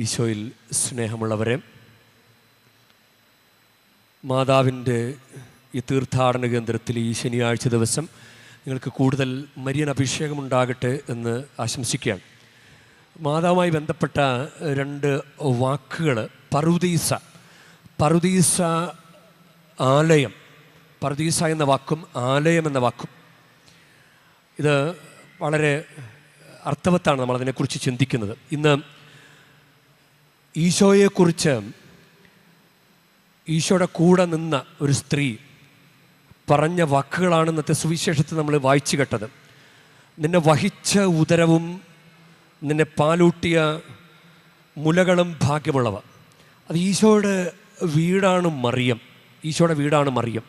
ഈശോയിൽ സ്നേഹമുള്ളവരെ മാതാവിന്റെ ഈ തീർത്ഥാടന കേന്ദ്രത്തിൽ ഈ ശനിയാഴ്ച ദിവസം നിങ്ങൾക്ക് കൂടുതൽ മരിയൻ അഭിഷേകം ഉണ്ടാകട്ടെ എന്ന് ആശംസിക്കുകയാണ്. മാതാവുമായി ബന്ധപ്പെട്ട രണ്ട് വാക്കുകൾ പറുദീസ. പറുദീസ ആലയം. പറുദീസ എന്ന വാക്കും ആലയം എന്ന വാക്കും. ഇത് വളരെ അർത്ഥവത്താണ് നമ്മളതിനെക്കുറിച്ച് ചിന്തിക്കുന്നത്. ഇന്ന് ഈശോയെക്കുറിച്ച് ഈശോയുടെ കൂടെ നിന്ന ഒരു സ്ത്രീ പറഞ്ഞ വാക്കുകളാണ് ഇന്നത്തെ സുവിശേഷത്തിൽ നമ്മൾ വായിച്ചു കേട്ടത്. നിന്നെ വഹിച്ച ഉദരവും നിന്നെ പാലൂട്ടിയ മുലകളും ഭാഗ്യമുള്ളവ. അത് ഈശോയുടെ വീടാണ് മറിയം. ഈശോയുടെ വീടാണ് മറിയം.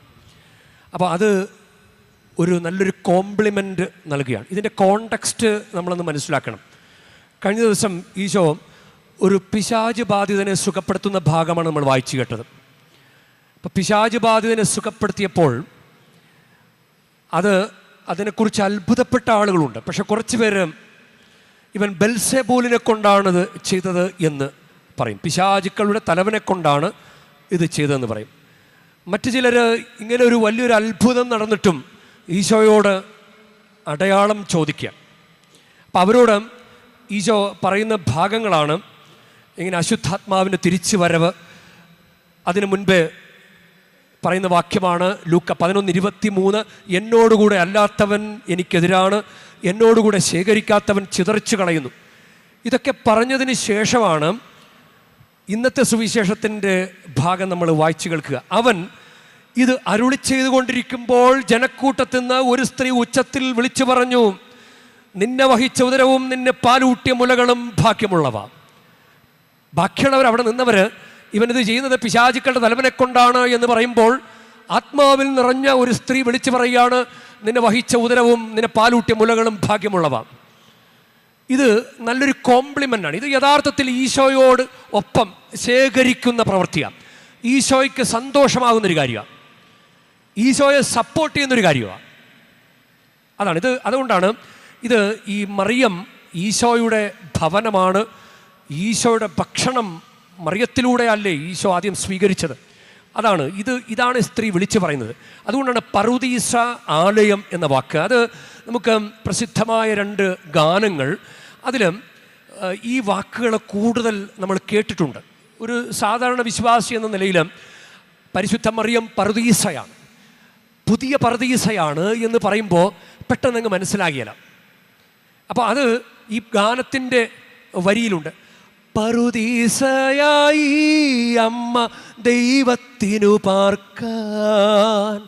അപ്പോൾ അത് ഒരു നല്ലൊരു കോംപ്ലിമെന്റ് നൽകുകയാണ്. ഇതിന്റെ കോണ്ടെക്സ്റ്റ് നമ്മളൊന്ന് മനസ്സിലാക്കണം. കഴിഞ്ഞ ദിവസം ഈശോ ഒരു പിശാജ് ബാധിതനെ സുഖപ്പെടുത്തുന്ന ഭാഗമാണ് നമ്മൾ വായിച്ചു കേട്ടത്. അപ്പോൾ പിശാജ് ബാധിതനെ സുഖപ്പെടുത്തിയപ്പോൾ അത് അതിനെക്കുറിച്ച് അത്ഭുതപ്പെട്ട ആളുകളുണ്ട്. പക്ഷെ കുറച്ച് പേര് ഇവൻ ബെൽസെബൂലിനെ കൊണ്ടാണത് ചെയ്തത് എന്ന് പറയും. പിശാചുക്കളുടെ തലവനെ കൊണ്ടാണ് ഇത് ചെയ്തതെന്ന് പറയും. മറ്റു ചിലർ ഇങ്ങനെ ഒരു വലിയൊരു അത്ഭുതം നടന്നിട്ടും ഈശോയോട് അടയാളം ചോദിക്കുക. അപ്പം അവരോട് ഈശോ പറയുന്ന ഭാഗങ്ങളാണ് ഇങ്ങനെ അശുദ്ധാത്മാവിന്റെ തിരിച്ചു വരവ് അതിനു മുൻപേ പറയുന്ന വാക്യമാണ് ലൂക്ക പതിനൊന്ന് ഇരുപത്തി മൂന്ന് എന്നോടുകൂടെ അല്ലാത്തവൻ എനിക്കെതിരാണ്. എന്നോടുകൂടെ ശേഖരിക്കാത്തവൻ ചിതറിച്ചു കളയുന്നു. ഇതൊക്കെ പറഞ്ഞതിന് ശേഷമാണ് ഇന്നത്തെ സുവിശേഷത്തിന്റെ ഭാഗം നമ്മൾ വായിച്ചു കേൾക്കുക. അവൻ ഇത് അരുളി ചെയ്തുകൊണ്ടിരിക്കുമ്പോൾ ജനക്കൂട്ടത്തിൽ നിന്ന് ഒരു സ്ത്രീ ഉച്ചത്തിൽ വിളിച്ചു പറഞ്ഞു നിന്നെ വഹിച്ച ഉദരവും നിന്നെ പാലൂട്ടിയ മുലകളും ഭാഗ്യമുള്ളവ. ബാക്കിയുള്ളവർ അവിടെ നിന്നവർ ഇവനിത് ചെയ്യുന്നത് പിശാചുക്കളുടെ തലവനെ കൊണ്ടാണ് എന്ന് പറയുമ്പോൾ ആത്മാവിൽ നിറഞ്ഞ ഒരു സ്ത്രീ വിളിച്ചു പറയുകയാണ് നിന്നെ വഹിച്ച ഉദരവും നിന്നെ പാലൂട്ടിയ മുലകളും ഭാഗ്യമുള്ളവ. ഇത് നല്ലൊരു കോംപ്ലിമെന്റ് ആണ്. ഇത് യഥാർത്ഥത്തിൽ ഈശോയോട് ഒപ്പം ശേഖരിക്കുന്ന പ്രവൃത്തിയാണ്. ഈശോയ്ക്ക് സന്തോഷമാകുന്നൊരു കാര്യമാണ്. ഈശോയെ സപ്പോർട്ട് ചെയ്യുന്നൊരു കാര്യമാണ്. അതാണ്. ഇത് അതുകൊണ്ടാണ് ഇത് ഈ മറിയം ഈശോയുടെ ഭവനമാണ് ഈശോയുടെ ഭക്ഷണം മറിയത്തിലൂടെ അല്ലേ ഈശോ ആദ്യം സ്വീകരിച്ചത്? അതാണ്. ഇത് ഇതാണ് സ്ത്രീ വിളിച്ചു പറയുന്നത്. അതുകൊണ്ടാണ് പറുദീസ ആലയം എന്ന വാക്ക്. അത് നമുക്ക് പ്രസിദ്ധമായ രണ്ട് ഗാനങ്ങൾ. അതിൽ ഈ വാക്കുകൾ കൂടുതൽ നമ്മൾ കേട്ടിട്ടുണ്ട്. ഒരു സാധാരണ വിശ്വാസി എന്ന നിലയിൽ പരിശുദ്ധ മറിയം പറുദീസയാണ്. പുതിയ പറുദീസയാണ് എന്ന് പറയുമ്പോൾ പെട്ടെന്ന് അങ്ങ് മനസ്സിലാകിയല്ല. അപ്പോൾ അത് ഈ ഗാനത്തിന്റെ വരിയിലുണ്ട്. പറുദീസയായി അമ്മ ദൈവത്തിനു പാർക്കാൻ.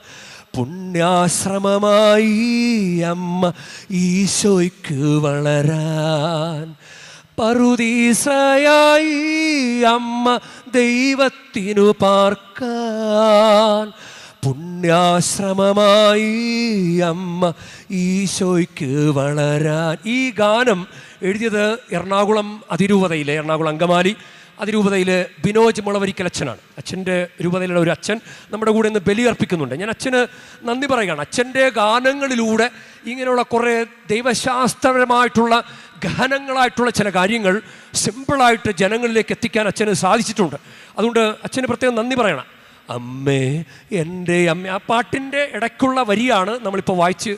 പുണ്യാശ്രമമായി അമ്മ ഈശോയ്ക്ക് വളരാൻ. പറുദീസയായി അമ്മ ദൈവത്തിനു പാർക്കാൻ. പുണ്യാശ്രമമായി അമ്മ ഈശോയ്ക്ക് വളരാൻ. ഈ ഗാനം എഴുതിയത് എറണാകുളം അതിരൂപതയിലെ എറണാകുളം അങ്കമാലി അതിരൂപതയിലെ ബിനോജ് മുളവരിക്കൽ അച്ഛനാണ് അച്ഛന്റെ രൂപതയിലുള്ള ഒരു അച്ഛൻ നമ്മുടെ കൂടെ ഇന്ന് ബലിയർപ്പിക്കുന്നുണ്ട് ഞാൻ അച്ഛന് നന്ദി പറയുകയാണ്. അച്ഛന്റെ ഗാനങ്ങളിലൂടെ ഇങ്ങനെയുള്ള കുറേ ദൈവശാസ്ത്രപരമായിട്ടുള്ള ഗഹനങ്ങളായിട്ടുള്ള ചില കാര്യങ്ങൾ സിമ്പിളായിട്ട് ജനങ്ങളിലേക്ക് എത്തിക്കാൻ അച്ഛന് സാധിച്ചിട്ടുണ്ട്. അതുകൊണ്ട് അച്ഛന് പ്രത്യേകം നന്ദി പറയണം. അമ്മേ എന്റെ അമ്മ ആ പാട്ടിന്റെ ഇടയ്ക്കുള്ള വരിയാണ് നമ്മളിപ്പോൾ വായിച്ച്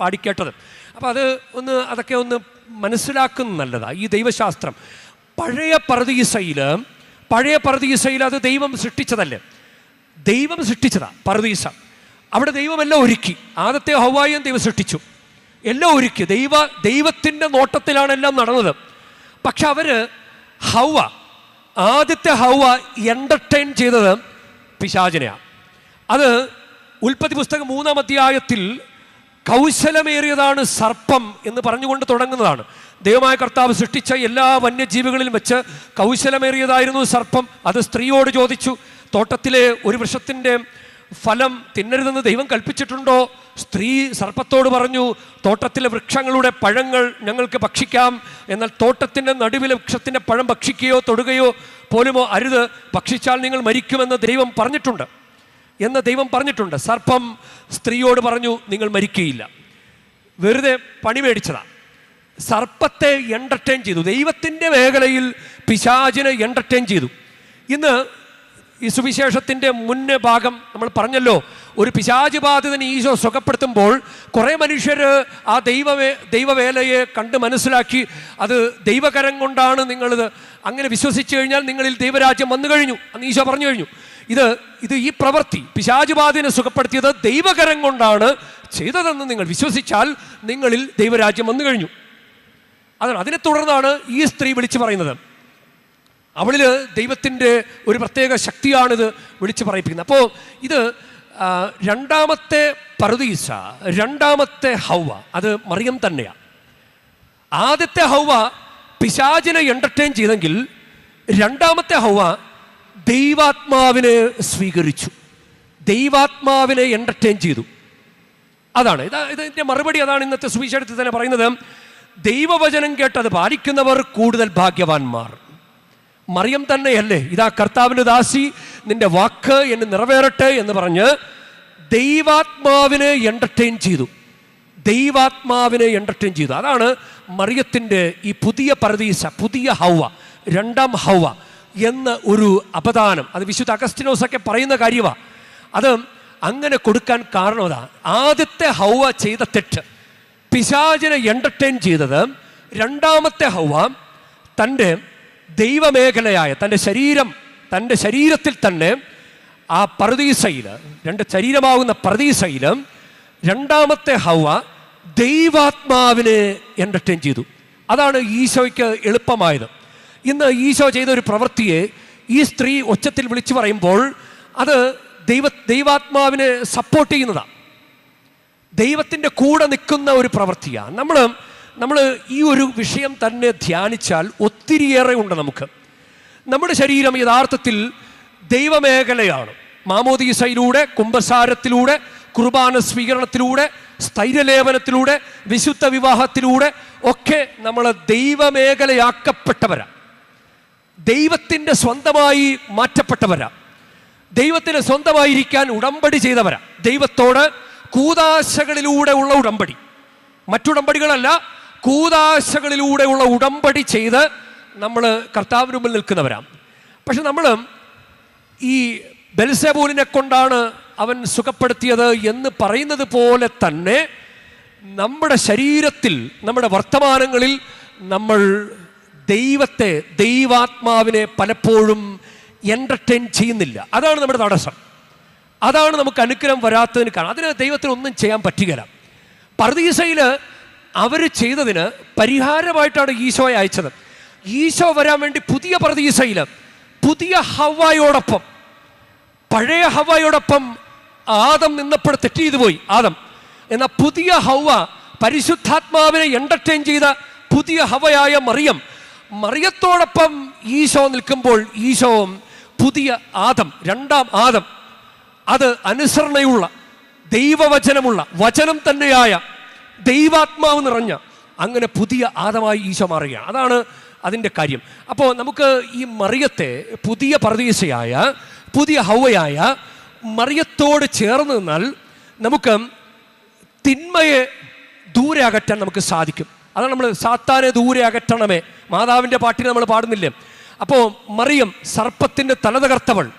പാടിക്കേട്ടത്. അപ്പോൾ അത് ഒന്ന് അതൊക്കെ ഒന്ന് മനസ്സിലാക്കുന്ന നല്ലതാണ് ഈ ദൈവശാസ്ത്രം. പഴയ പർദീസയിൽ പഴയ പർദീസയിൽ അത് ദൈവം സൃഷ്ടിച്ചതല്ലേ? ദൈവം സൃഷ്ടിച്ചതാ പർദീസ. അവിടെ ദൈവമെല്ലാം ഒരുക്കി. ആദ്യത്തെ ഹവായും ദൈവം സൃഷ്ടിച്ചു. എല്ലാം ഒരുക്കി. ദൈവ ദൈവത്തിന്റെ നോട്ടത്തിലാണ് എല്ലാം നടന്നത്. പക്ഷെ അവർ ഹൗവ ആദ്യത്തെ ഹൗവ എന്റർടൈൻ ചെയ്തത് പിശാചനയാണ് അത് ഉൽപ്പത്തി പുസ്തകം മൂന്നാം അധ്യായത്തിൽ കൗശലമേറിയതാണ് സർപ്പം എന്ന് പറഞ്ഞുകൊണ്ട് തുടങ്ങുന്നതാണ്. ദൈവമായ കർത്താവ് സൃഷ്ടിച്ച എല്ലാ വന്യജീവികളിലും വെച്ച് കൗശലമേറിയതായിരുന്നു സർപ്പം. അത് സ്ത്രീയോട് ചോദിച്ചു തോട്ടത്തിലെ ഒരു വൃക്ഷത്തിന്റെ ഫലം തിന്നരുതെന്ന് ദൈവം കൽപ്പിച്ചിട്ടുണ്ടോ? സ്ത്രീ സർപ്പത്തോട് പറഞ്ഞു തോട്ടത്തിലെ വൃക്ഷങ്ങളുടെ പഴങ്ങൾ ഞങ്ങൾക്ക് ഭക്ഷിക്കാം. എന്നാൽ തോട്ടത്തിന്റെ നടുവിലെ വൃക്ഷത്തിന്റെ പഴം ഭക്ഷിക്കുകയോ തൊടുകയോ പോലുമോ അരുത്. ഭക്ഷിച്ചാൽ നിങ്ങൾ മരിക്കുമെന്ന് ദൈവം പറഞ്ഞിട്ടുണ്ട്. എന്ന് ദൈവം പറഞ്ഞിട്ടുണ്ട്. സർപ്പം സ്ത്രീയോട് പറഞ്ഞു നിങ്ങൾ മരിക്കുകയില്ല വെറുതെ പണി മേടിച്ചതാ. സർപ്പത്തെ എന്റർടൈൻ ചെയ്തു. ദൈവത്തിന്റെ മേഖലയിൽ പിശാചിനെ എന്റർടൈൻ ചെയ്തു. ഇന്ന് ഈ സുവിശേഷത്തിന്റെ മുന്നേ ഭാഗം നമ്മൾ പറഞ്ഞല്ലോ. ഒരു പിശാചി ബാധിതനെ ഈശോ സുഖപ്പെടുത്തുമ്പോൾ കുറേ മനുഷ്യർ ആ ദൈവവേ ദൈവവേലയെ കണ്ട് മനസ്സിലാക്കി അത് ദൈവകരം കൊണ്ടാണ് നിങ്ങളിത് അങ്ങനെ വിശ്വസിച്ചു കഴിഞ്ഞാൽ നിങ്ങളിൽ ദൈവരാജ്യം വന്നു കഴിഞ്ഞു. അന്ന് ഈശോ പറഞ്ഞു കഴിഞ്ഞു. ഇത് ഇത് ഈ പ്രവൃത്തി പിശാചുബാധിനെ സുഖപ്പെടുത്തിയത് ദൈവകരം കൊണ്ടാണ് ചെയ്തതെന്ന് നിങ്ങൾ വിശ്വസിച്ചാൽ നിങ്ങളിൽ ദൈവരാജ്യം വന്നു കഴിഞ്ഞു. അതാണ് അതിനെ തുടർന്നാണ് ഈ സ്ത്രീ വിളിച്ചു പറയുന്നത്. അവളിൽ ദൈവത്തിന്റെ ഒരു പ്രത്യേക ശക്തിയാണിത് വിളിച്ചു പറയിപ്പിക്കുന്നത്. അപ്പോൾ ഇത് രണ്ടാമത്തെ പറുദീസ രണ്ടാമത്തെ ഹൗവ അത് മറിയം തന്നെയാണ് ആദ്യത്തെ ഹൗവ പിശാചിനെ എന്റർടൈൻ ചെയ്തെങ്കിൽ രണ്ടാമത്തെ ഹൗവ ദൈവാത്മാവിനെ സ്വീകരിച്ചു. ദൈവാത്മാവിനെ എന്റർടൈൻ ചെയ്തു. അതാണ്. ഇത് ഇതിന്റെ മറുപടി അതാണ് ഇന്നത്തെ സുവിശേഷത്തിൽ തന്നെ പറയുന്നത്. ദൈവവചനം കേട്ടത് പാലിക്കുന്നവർ കൂടുതൽ ഭാഗ്യവാന്മാർ. മറിയം തന്നെയല്ലേ? ഇതാ കർത്താവിന്റെ ദാസി നിന്റെ വാക്ക് എന്നെ നിറവേറട്ടെ എന്ന് പറഞ്ഞ് ദൈവാത്മാവിനെ എന്റർടൈൻ ചെയ്തു. ദൈവാത്മാവിനെ എന്റർടൈൻ ചെയ്തു. അതാണ് മറിയത്തിന്റെ ഈ പുതിയ പരദീസ പുതിയ ഹൗവ രണ്ടാം ഹൗവ. എന്ന ഒരു അപദാനം. അത് വിശുദ്ധ അഗസ്റ്റിനോസൊക്കെ പറയുന്ന കാര്യമാണ് അത് അങ്ങനെ കൊടുക്കാൻ കാരണം ആദ്യത്തെ ഹൗവ ചെയ്ത തെറ്റ്. പിശാചിനെ എന്റർടൈൻ ചെയ്തത് രണ്ടാമത്തെ ഹൗവ തന്റെ ദൈവമേഖലയായ തന്റെ ശരീരം തന്റെ ശരീരത്തിൽ തന്നെ ആ പ്രതീസയിൽ രണ്ട് ശരീരമാകുന്ന പ്രതീസയിൽ രണ്ടാമത്തെ ഹൗവ ദൈവാത്മാവിനെ എന്റർടൈൻ ചെയ്തു. അതാണ് ഈശോയ്ക്ക് എളുപ്പമായത്. ഇന്ന് ഈശോ ചെയ്ത ഒരു പ്രവൃത്തിയെ ഈ സ്ത്രീ ഒച്ചത്തിൽ വിളിച്ചു പറയുമ്പോൾ അത് ദൈവ ദൈവാത്മാവിനെ സപ്പോർട്ട് ചെയ്യുന്നതാണ് ദൈവത്തിന്റെ കൂടെ നിൽക്കുന്ന ഒരു പ്രവൃത്തിയാണ് നമ്മൾ നമ്മൾ ഈ ഒരു വിഷയം തന്നെ ധ്യാനിച്ചാൽ ഒത്തിരിയേറെ ഉണ്ട് നമുക്ക്. നമ്മുടെ ശരീരം യഥാർത്ഥത്തിൽ ദൈവമേഖലയാണ്. മാമോദീസയിലൂടെ കുംഭസാരത്തിലൂടെ കുർബാന സ്വീകരണത്തിലൂടെ സ്ഥൈര്യലേപനത്തിലൂടെ വിശുദ്ധ വിവാഹത്തിലൂടെ ഒക്കെ നമ്മൾ ദൈവമേഖലയാക്കപ്പെട്ടവരാ. ദൈവത്തിന്റെ സ്വന്തമായി മാറ്റപ്പെട്ടവരാ. ദൈവത്തിന് സ്വന്തമായിരിക്കാൻ ഉടമ്പടി ചെയ്തവരാ. ദൈവത്തോട് കൂതാശകളിലൂടെ ഉള്ള ഉടമ്പടി. മറ്റുടമ്പടികളല്ല കൂതാശകളിലൂടെ ഉള്ള ഉടമ്പടി ചെയ്ത് നമ്മൾ കർത്താവിന് മുമ്പിൽ നിൽക്കുന്നവരാ. പക്ഷെ നമ്മൾ ഈ ബെൽസബൂലിനെ കൊണ്ടാണ് അവൻ സുഖപ്പെടുത്തിയത് എന്ന് പറയുന്നത് പോലെ തന്നെ നമ്മുടെ ശരീരത്തിൽ നമ്മുടെ വർത്തമാനങ്ങളിൽ നമ്മൾ ദൈവത്തെ ദൈവാത്മാവിനെ പലപ്പോഴും എന്റർടൈൻ ചെയ്യുന്നില്ല. അതാണ് നമ്മുടെ തടസ്സം. അതാണ് നമുക്ക് അനുഗ്രഹം വരാത്തതിന് കാരണം. അതിന് ദൈവത്തിന് ഒന്നും ചെയ്യാൻ പറ്റുകയില്ല. പർദീസയിൽ അവർ ചെയ്തതിന് പരിഹാരമായിട്ടാണ് ഈശോയെ അയച്ചത്. ഈശോ വരാൻ വേണ്ടി പുതിയ പർദീസയിൽ പുതിയ ഹവായോടൊപ്പം പഴയ ഹവായോടൊപ്പം ആദം നിന്നപ്പോൾ തെറ്റ് ചെയ്തു പോയി ആദം. എന്നാൽ പുതിയ ഹവ പരിശുദ്ധാത്മാവിനെ എന്റർടൈൻ ചെയ്ത പുതിയ ഹവയായ മറിയം മറിയത്തോടൊപ്പം ഈശോ നിൽക്കുമ്പോൾ ഈശോവും പുതിയ ആദം രണ്ടാം ആദം. അത് അനുസരണയുള്ള ദൈവവചനമുള്ള വചനം തന്നെയായ ദൈവാത്മാവ് നിറഞ്ഞ അങ്ങനെ പുതിയ ആദമായി ഈശോ മാറുകയാണ്. അതാണ് അതിന്റെ കാര്യം. അപ്പോൾ നമുക്ക് ഈ മറിയത്തെ പുതിയ പ്രതീക്ഷയായ പുതിയ ഹൗവയായ മറിയത്തോട് ചേർന്ന് നിന്നാൽ നമുക്ക് തിന്മയെ ദൂരെ അകറ്റാൻ നമുക്ക് സാധിക്കും. അതാണ് നമ്മൾ സാത്താനെ ദൂരെ അകറ്റണമേ. മാതാവിന്റെ പാട്ടിന് നമ്മൾ പാടുന്നില്ലേ? അപ്പോൾ മറിയം സർപ്പത്തിന്റെ തല തകർത്തവൾ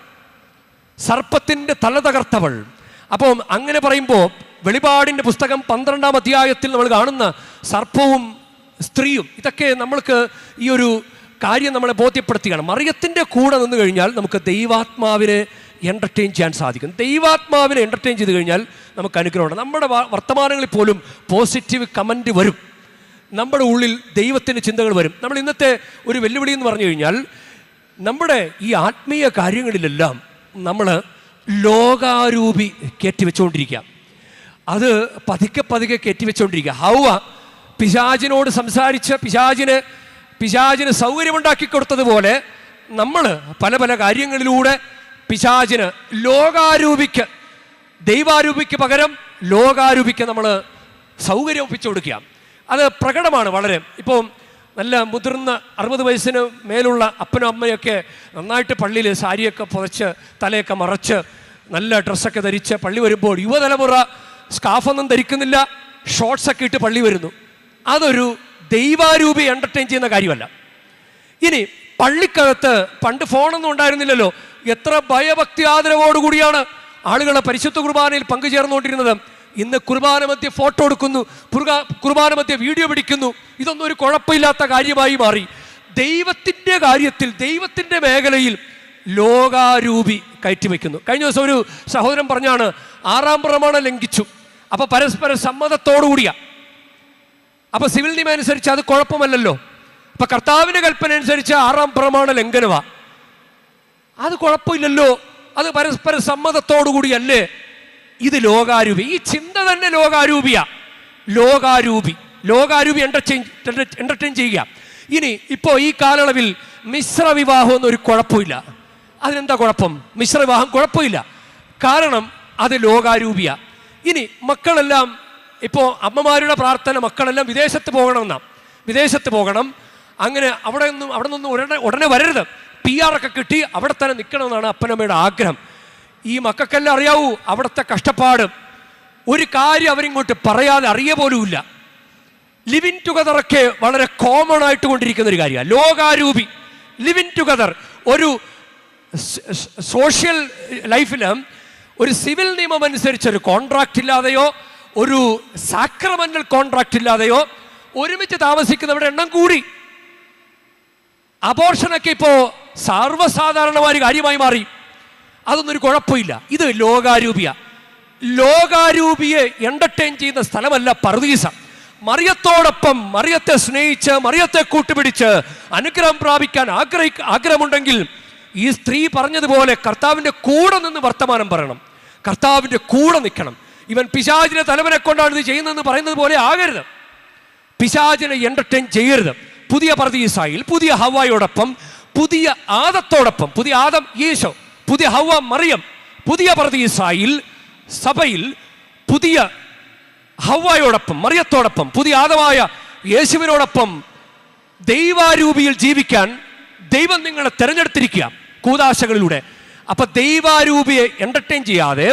സർപ്പത്തിന്റെ തല തകർത്തവൾ അപ്പോൾ അങ്ങനെ പറയുമ്പോൾ വെളിപാടിന്റെ പുസ്തകം പന്ത്രണ്ടാം അധ്യായത്തിൽ നമ്മൾ കാണുന്ന സർപ്പവും സ്ത്രീയും ഇതൊക്കെ നമ്മൾക്ക് ഈ ഒരു കാര്യം നമ്മളെ ബോധ്യപ്പെടുത്തുകയാണ്. മറിയത്തിന്റെ കൂടെ നിന്ന് കഴിഞ്ഞാൽ നമുക്ക് ദൈവാത്മാവിനെ എന്റർടൈൻ ചെയ്യാൻ സാധിക്കും. ദൈവാത്മാവിനെ എന്റർടൈൻ ചെയ്ത് കഴിഞ്ഞാൽ നമുക്ക് അനുഗ്രഹമുണ്ട്. നമ്മുടെ വർത്തമാനങ്ങളിൽ പോലും പോസിറ്റീവ് കമന്റ് വരും. നമ്മുടെ ഉള്ളിൽ ദൈവത്തിന്റെ ചിന്തകൾ വരും. നമ്മൾ ഇന്നത്തെ ഒരു വെല്ലുവിളി എന്ന് പറഞ്ഞു കഴിഞ്ഞാൽ നമ്മുടെ ഈ ആത്മീയ കാര്യങ്ങളിലെല്ലാം നമ്മൾ ലോകാരൂപി കയറ്റിവെച്ചുകൊണ്ടിരിക്കുക അത് പതുക്കെ പതുക്കെ കയറ്റിവെച്ചുകൊണ്ടിരിക്കുക ഹൗവ പിശാചിനോട് സംസാരിച്ച് പിശാചിന് പിശാചിന് സൗകര്യമുണ്ടാക്കി കൊടുത്തതുപോലെ നമ്മൾ പല പല കാര്യങ്ങളിലൂടെ പിശാചിന് ലോകാരൂപിക്ക് ദൈവാരൂപിക്ക് പകരം ലോകാരൂപിക്ക് നമ്മൾ സൗകര്യം ഒപ്പിച്ചു കൊടുക്കുക അത് പ്രകടമാണ് വളരെ. ഇപ്പോൾ നല്ല മുതിർന്ന അറുപത് വയസ്സിന് മേലുള്ള അപ്പനും അമ്മയൊക്കെ നന്നായിട്ട് പള്ളിയിൽ സാരിയൊക്കെ പുതച്ച് തലയൊക്കെ മറച്ച് നല്ല ഡ്രസ്സൊക്കെ ധരിച്ച് പള്ളി വരുമ്പോൾ യുവതലമുറ സ്കാഫൊന്നും ധരിക്കുന്നില്ല ഷോർട്സൊക്കെ ഇട്ട് പള്ളി വരുന്നു. അതൊരു ദൈവാരൂപി എന്റർടൈൻ ചെയ്യുന്ന കാര്യമല്ല. ഇനി പള്ളിക്കകത്ത് പണ്ട് ഫോണൊന്നും ഉണ്ടായിരുന്നില്ലല്ലോ. എത്ര ഭയഭക്തി ആദരവോടുകൂടിയാണ് ആളുകളെ പരിശുദ്ധ കുർബാനയിൽ പങ്കുചേർന്നുകൊണ്ടിരുന്നത്. ഇന്ന് കുർബാന മധ്യ ഫോട്ടോ എടുക്കുന്നു കുർബാന മധ്യ വീഡിയോ പിടിക്കുന്നു. ഇതൊന്നും ഒരു കുഴപ്പമില്ലാത്ത കാര്യമായി മാറി. ദൈവത്തിന്റെ കാര്യത്തിൽ ദൈവത്തിന്റെ മേഖലയിൽ ലോകാരൂപി കയറ്റിവെക്കുന്നു. കഴിഞ്ഞ ദിവസം ഒരു സഹോദരൻ പറഞ്ഞാണ് ആറാം പ്രമാണം ലംഘിച്ചു. അപ്പൊ പരസ്പര സമ്മതത്തോടുകൂടിയാ അപ്പൊ സിവിൽ നിയമം അനുസരിച്ച് അത് കുഴപ്പമല്ലല്ലോ. അപ്പൊ കർത്താവിന്റെ കൽപ്പന അനുസരിച്ച് ആറാം പ്രമാണ ലംഘനമാ. അത് കുഴപ്പമില്ലല്ലോ. അത് പരസ്പര സമ്മതത്തോടുകൂടിയല്ലേ ഇത് ലോകാരൂപി. ഈ ചിന്ത തന്നെ ലോകാരൂപിയാ. ലോകാരൂപി. ലോകാരൂപി എന്റർടൈൻ എന്റർടൈൻ ചെയ്യുക. ഇനി ഇപ്പോൾ ഈ കാലയളവിൽ മിശ്ര വിവാഹം എന്നൊരു കുഴപ്പമില്ല. അതിനെന്താ കുഴപ്പം? മിശ്ര വിവാഹം കുഴപ്പമില്ല. കാരണം അത് ലോകാരൂപിയ. ഇനി മക്കളെല്ലാം ഇപ്പോൾ അമ്മമാരുടെ പ്രാർത്ഥന മക്കളെല്ലാം വിദേശത്ത് പോകണമെന്നാണ് വിദേശത്ത് പോകണം. അങ്ങനെ അവിടെ നിന്നും അവിടെ നിന്നും ഉടനെ ഉടനെ വരരുത്. പി ആർ ഒക്കെ കിട്ടി അവിടെ തന്നെ നിൽക്കണമെന്നാണ് അപ്പനമ്മയുടെ ആഗ്രഹം. ഈ മക്കൾക്കെല്ലാം അറിയാവൂ അവിടുത്തെ കഷ്ടപ്പാട്. ഒരു കാര്യം അവരിങ്ങോട്ട് പറയാതെ അറിയ പോലുമില്ല. ലിവിൻ ടുഗദറൊക്കെ വളരെ കോമൺ ആയിട്ട് കൊണ്ടിരിക്കുന്ന ഒരു കാര്യമാണ്. ലോകാരൂപി. ലിവിൻ ടുഗദർ ഒരു സോഷ്യൽ ലൈഫിൽ ഒരു സിവിൽ നിയമം അനുസരിച്ച് ഒരു കോൺട്രാക്റ്റ് ഇല്ലാതെയോ ഒരു സാക്രമെന്റൽ കോൺട്രാക്റ്റ് ഇല്ലാതെയോ ഒരുമിച്ച് താമസിക്കുന്നവരുടെ എണ്ണം കൂടി. അബോർഷനൊക്കെ ഇപ്പോ സർവസാധാരണമായ കാര്യമായി മാറി. അതൊന്നും ഒരു കുഴപ്പമില്ല. ഇത് ലോകാരൂപിയ. ലോകാരൂപിയെ എന്റർടൈൻ ചെയ്യുന്ന സ്ഥലമല്ല പർദീസ. മറിയത്തോടൊപ്പം മറിയത്തെ സ്നേഹിച്ച് മറിയത്തെ കൂട്ടുപിടിച്ച് അനുഗ്രഹം പ്രാപിക്കാൻ ആഗ്രഹി ആഗ്രഹമുണ്ടെങ്കിൽ ഈ സ്ത്രീ പറഞ്ഞതുപോലെ കർത്താവിന്റെ കൂടെ നിന്ന് വർത്തമാനം പറയണം. കർത്താവിന്റെ കൂടെ നിൽക്കണം. ഇവൻ പിശാചിനെ തലവനെ കൊണ്ടാണ് ഇത് ചെയ്യുന്നതെന്ന് പറയുന്നത് പോലെ ആകരുത്. പിശാചിനെ എന്റർടൈൻ ചെയ്യരുത്. പുതിയ പർദീസായിൽ പുതിയ ഹവായോടൊപ്പം പുതിയ ആദത്തോടൊപ്പം പുതിയ ആദം യേശോ പുതിയ ഹവ മറിയം പുതിയ പ്രതീസായിൽ സഭയിൽ പുതിയ ഹൗവായോടൊപ്പം മറിയത്തോടൊപ്പം പുതിയ ആദമായ യേശുവിനോടൊപ്പം ദൈവാരൂപിയിൽ ജീവിക്കാൻ ദൈവം നിങ്ങളെ തിരഞ്ഞെടുത്തിരിക്കുക കൂതാശകളിലൂടെ. അപ്പൊ ദൈവാരൂപിയെ എന്റർടൈൻ ചെയ്യാതെ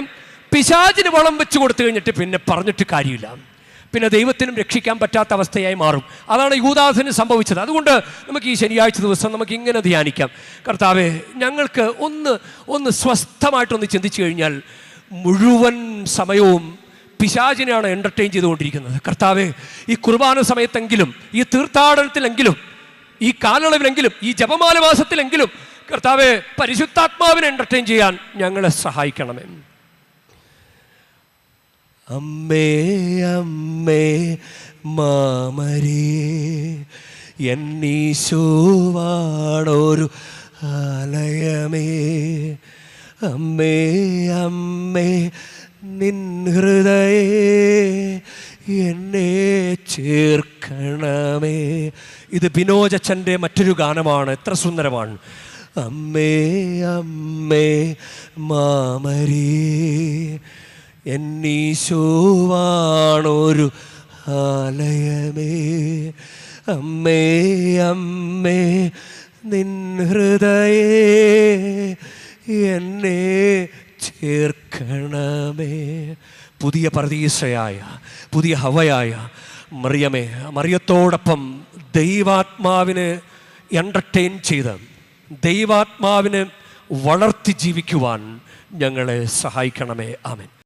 പിശാചിന് വളം വെച്ച് കൊടുത്തു കഴിഞ്ഞിട്ട് പിന്നെ പറഞ്ഞിട്ട് കാര്യമില്ല. പിന്നെ ദൈവത്തിനും രക്ഷിക്കാൻ പറ്റാത്ത അവസ്ഥയായി മാറും. അതാണ് യൂദാസിന് സംഭവിച്ചത്. അതുകൊണ്ട് നമുക്ക് ഈ ശനിയാഴ്ച ദിവസം നമുക്ക് ഇങ്ങനെ ധ്യാനിക്കാം. കർത്താവെ ഞങ്ങൾക്ക് ഒന്ന് ഒന്ന് സ്വസ്ഥമായിട്ടൊന്ന് ചിന്തിച്ചു കഴിഞ്ഞാൽ മുഴുവൻ സമയവും പിശാചിനെയാണ് എന്റർടൈൻ ചെയ്തുകൊണ്ടിരിക്കുന്നത്. കർത്താവെ ഈ കുർബാന സമയത്തെങ്കിലും ഈ തീർത്ഥാടനത്തിലെങ്കിലും ഈ കാലയളവിലെങ്കിലും ഈ ജപമാല മാസത്തിലെങ്കിലും കർത്താവെ പരിശുദ്ധാത്മാവിനെ എന്റർടൈൻ ചെയ്യാൻ ഞങ്ങളെ സഹായിക്കണമേ. അമ്മേ അമ്മേ മാമരേ എന്നീശോവാണോരു ആലയമേ. അമ്മേ അമ്മേ നിൻ ഹൃദയേ എന്നെ ചേർക്കണമേ. ഇത് ബിനോജച്ചന്റെ മറ്റൊരു ഗാനമാണ് എത്ര സുന്ദരമാണ്. അമ്മേ അമ്മേ മാമരേ എന്നീശോവാണൊരു ആലയമേ. അമ്മേ അമ്മേ നിൻ ഹൃദയേ എന്നെ ചേർക്കണമേ. പുതിയ പ്രതീക്ഷയായ പുതിയ ഹവയായ മറിയമേ മറിയത്തോടൊപ്പം ദൈവാത്മാവിന് എന്റർടൈൻ ചെയ്ത് ദൈവാത്മാവിന് വളർത്തി ജീവിക്കുവാൻ ഞങ്ങളെ സഹായിക്കണമേ. ആമൻ.